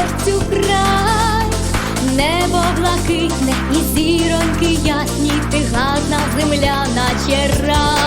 серцю край, небо блакитне і зіроньки ясні, ти гадна земля, наче рай.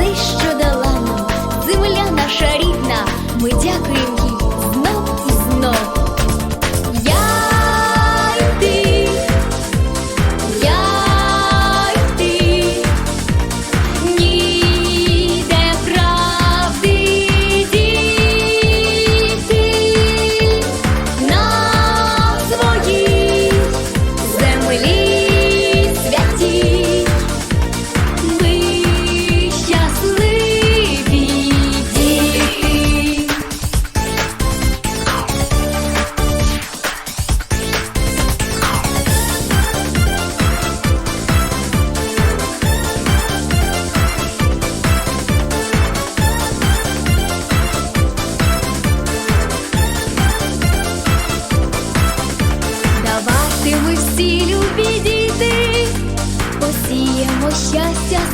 Pflicht. ви любі діти, посіємо щастя.